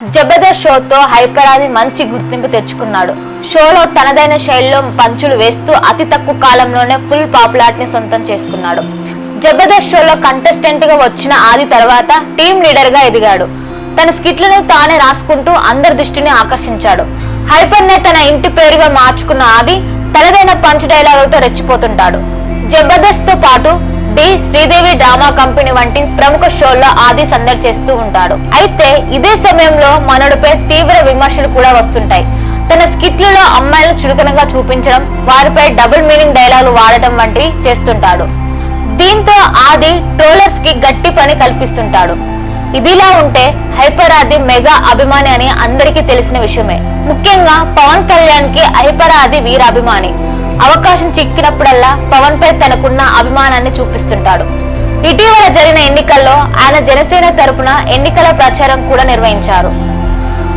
జబర్దస్త్ షోతో హైపరాది మంచి గుర్తింపు తెచ్చుకున్నాడు. షోలో తనదైన శైలిలో పంచులు వేస్తూ అతి తక్కువ కాలంలోనే ఫుల్ పాపులారిటీని సొంతం చేసుకున్నాడు. జబర్దస్త్ షోలో కంటెస్టెంట్గా వచ్చిన ఆది తర్వాత టీం లీడర్గా ఎదిగాడు. తన స్కిట్లను తానే రాసుకుంటూ అందరి దృష్టిని ఆకర్షించాడు. హైపర్ నే తన ఇంటి పేరుగా మార్చుకున్న ఆది తనదైన పంచ్ డైలాగులతో రెచ్చిపోతుంటాడు. జబర్దస్త్తో పాటు వంటి శ్రీదేవి డ్రామా కంపెనీ వంటి ప్రముఖ షోల్లో ఆది సందడి చేస్తూ ఉంటాడు. అయితే ఇదే సమయంలో మనడుపై తీవ్ర విమర్శలు కూడా వస్తుంటాయి. తన స్కిట్లలో అమ్మాయిలను చులకనగా చూపించడం వారిపై డబుల్ మీనింగ్ డైలాగులు వాడటం వంటివి చేస్తుంటాడు. దీంతో ఆది ట్రోలర్స్కి గట్టి పని కల్పిస్తుంటాడు. ఇదిలా ఉంటే హైపర్ ఆది మెగా అభిమాని అని అందరికీ తెలిసిన విషయమే. ముఖ్యంగా పవన్ కళ్యాణ్కి హైపర్ ఆది వీరాభిమాని. అవకాశం చిక్కినప్పుడల్లా పవన్ పై తనకున్న అభిమానాన్ని చూపిస్తుంటాడు. ఇటీవల జరిగిన ఎన్నికల్లో ఆయన జనసేన తరపున ఎన్నికల ప్రచారం కూడా నిర్వహించారు.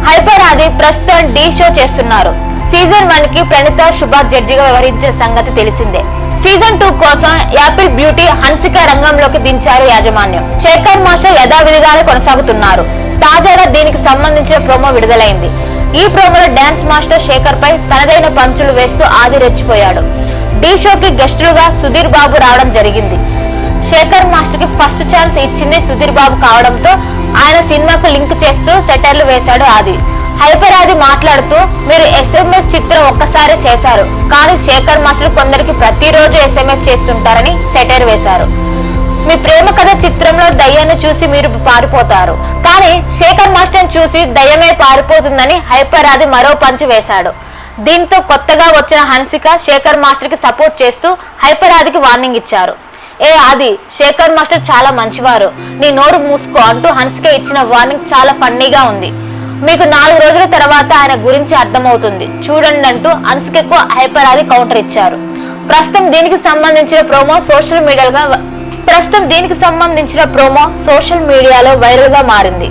హైపర్ ఆది ప్రస్తుతం డి షో చేస్తున్నారు. సీజన్ వన్కి ప్రణీత సుభాష్ జడ్జిగా వ్యవహరించిన సంగతి తెలిసిందే. సీజన్ టూ కోసం యాపిల్ బ్యూటీ హన్సిక రంగంలోకి దించారు యాజమాన్యం. శేఖర్ మాస్టర్ యథావిధిగానే కొనసాగుతున్నారు. తాజాగా దీనికి సంబంధించిన ప్రోమో విడుదలైంది. ఈ ప్రోమోలో డాన్స్ మాస్టర్ శేఖర్ పై తనదైన పంచులు వేస్తూ ఆది రెచ్చిపోయాడు. డి షోకి గెస్టులుగా సుధీర్ బాబు రావడం జరిగింది. శేఖర్ మాస్టర్కి ఫస్ట్ ఛాన్స్ ఇచ్చింది సుధీర్ బాబు కావడంతో ఆయన సినిమాకు లింక్ చేస్తూ సెటర్లు వేశాడు ఆది. హైపర్ ఆది మాట్లాడుతూ మీరు ఎస్ఎంఎస్ చిత్రం ఒక్కసారి చేశారు కానీ శేఖర్ మాస్టర్ కొందరికి ప్రతిరోజు ఎస్ఎంఎస్ చేస్తుంటారని సెటర్ వేశారు. మీ ప్రేమ కథ చిత్రం దయ్యాన్ని చూసి మీరు పారిపోతారు. కానీ శేఖర్ మాస్టర్ చూసి దయ్యమే పారిపోతుందని హైపర్ ఆది మరో పంచు వేశాడు. దీంతో కొత్తగా వచ్చిన హన్సిక శేఖర్ మాస్టర్కి సపోర్ట్ చేస్తూ హైపర్ ఆదికి వార్నింగ్ ఇచ్చారు. ఏ ఆది శేఖర్ మాస్టర్ చాలా మంచివారు. నీ నోరు మూసుకో అంటూ హన్సిక ఇచ్చిన వార్నింగ్ చాలా ఫన్నీగా ఉంది. మీకు నాలుగు రోజుల తర్వాత ఆయన గురించి అర్థమవుతుంది. చూడండి అంటూ హన్సికకు హైపర్ ఆది కౌంటర్ ఇచ్చారు. ప్రస్తుతం దీనికి సంబంధించిన ప్రోమో సోషల్ మీడియాగా ప్రస్తుతం దీనికి సంబంధించిన ప్రోమో సోషల్ మీడియాలో వైరల్గా మారింది.